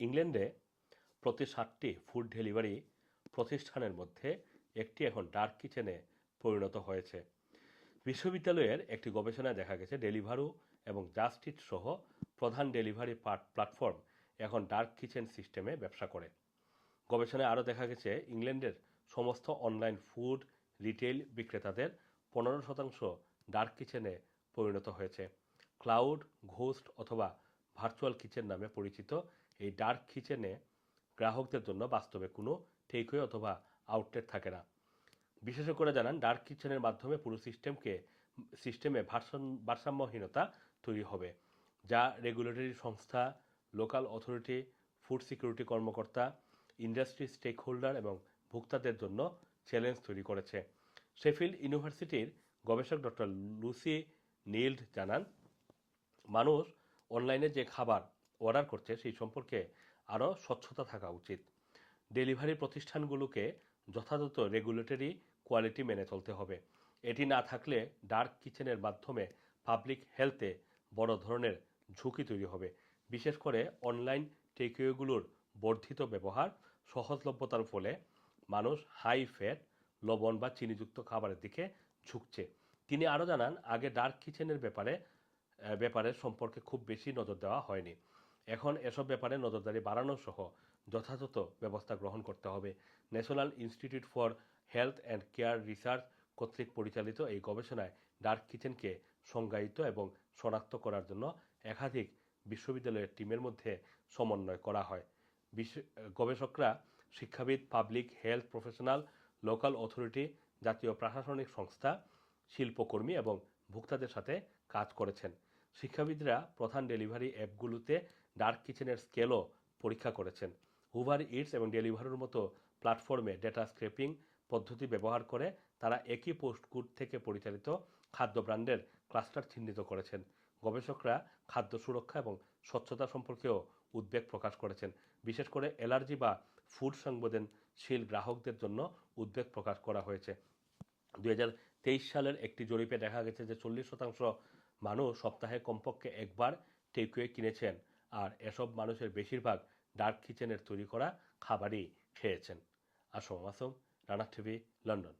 ইংল্যান্ডে প্রতি সাতটি ফুড ডেলিভারি প্রতিষ্ঠানের মধ্যে একটি এখন ডার্ক কিচেনে পরিণত হয়েছে। বিশ্ববিদ্যালয়ের একটি গবেষণায় দেখা গেছে, ডেলিভারু এবং জাস্ট ইট সহ প্রধান ডেলিভারি প্ল্যাটফর্ম এখন ডার্ক কিচেন সিস্টেমে ব্যবসা করে। গবেষণায় আরও দেখা গেছে, ইংল্যান্ডের সমস্ত অনলাইন ফুড রিটেল বিক্রেতাদের পনেরো শতাংশ ডার্ক কিচেনে পরিণত হয়েছে। ক্লাউড, ঘোস্ট অথবা ভার্চুয়াল কিচেন নামে পরিচিত এই ডার্ক কিচেনে গ্রাহকদের জন্য বাস্তবে কোনো টেকওয়ে অথবা আউটলেট থাকে না। বিশেষজ্ঞরা জানান ডার্ক কিচেনের মাধ্যমে পুরো সিস্টেমকে সিস্টেমে ভারসাম- ভারসাম্যহীনতা তৈরি হবে, যা রেগুলেটরি সংস্থা লোকাল অথরিটি ফুড সিকিউরিটি কর্মকর্তা ইন্ডাস্ট্রি স্টেক হোল্ডার এবং ভোক্তাদের জন্য চ্যালেঞ্জ তৈরি করেছে। শেফিল্ড ইউনিভার্সিটির গবেষক ডক্টর লুসি নিল্ড জানান, মানুষ অনলাইনে যে খাবার অর্ডার করছে, সেই সম্পর্কে আরও স্বচ্ছতা থাকা উচিত। ডেলিভারি প্রতিষ্ঠানগুলোকে যথাযথ রেগুলেটরি কোয়ালিটি মেনে চলতে হবে। এটি না থাকলে ডার্ক কিচেনের মাধ্যমে পাবলিক হেলথে বড় ধরনের ঝুঁকি তৈরি হবে। বিশেষ করে অনলাইন টেকওয়েগুলোর বর্ধিত ব্যবহার সহজলভ্যতার ফলে মানুষ হাই ফ্যাট লবণ বা চিনিযুক্ত খাবারের দিকে ঝুঁকছে। তিনি আরও জানান, আগে ডার্ক কিচেনের ব্যাপারে ব্যাপারে সম্পর্কে খুব বেশি নজর দেওয়া হয়নি। এখন এসব ব্যাপারে নজরদারি বাড়ানো সহ যথাযথ ব্যবস্থা গ্রহণ করতে হবে। National institute for health and care research কর্তৃক পরিচালিত এই গবেষণায় ডার্ক কিচেনকে সংজ্ঞায়িত এবং শনাক্ত করার জন্য একাধিক বিশ্ববিদ্যালয়ের টিমের মধ্যে সমন্বয় করা হয়। গবেষকরা শিক্ষাবিদ, public health professional, local authority, জাতীয় প্রশাসনিক সংস্থা, শিল্পকর্মী এবং ভোক্তাদের সাথে কাজ করেছেন। শিক্ষাবিদরা প্রধান ডেলিভারি অ্যাপগুলোতে ডার্ক কিচেনের স্কেলও পরীক্ষা করেছেন। হুভার ইটস এবং ডেলিভারির মতো প্ল্যাটফর্মে ডেটা স্ক্রেপিং পদ্ধতি ব্যবহার করে তারা একই পোস্টগুড থেকে পরিচালিত খাদ্য ব্র্যান্ডের ক্লাস্টার চিহ্নিত করেছেন। গবেষকরা খাদ্য সুরক্ষা এবং স্বচ্ছতা সম্পর্কেও উদ্বেগ প্রকাশ করেছেন। বিশেষ করে অ্যালার্জি বা ফুড সংবেদনশীল গ্রাহকদের জন্য উদ্বেগ প্রকাশ করা হয়েছে। দু হাজার তেইশ সালের একটি জরিপে দেখা গেছে যে চল্লিশ শতাংশ মানুষ সপ্তাহে কমপক্ষে একবার টেকওয়ে কিনেছেন। আর এসব মানুষের বেশিরভাগ ডার্ক কিচেনের তৈরি করা খাবারই খেয়েছেন। Assam Assam Rana TV, London.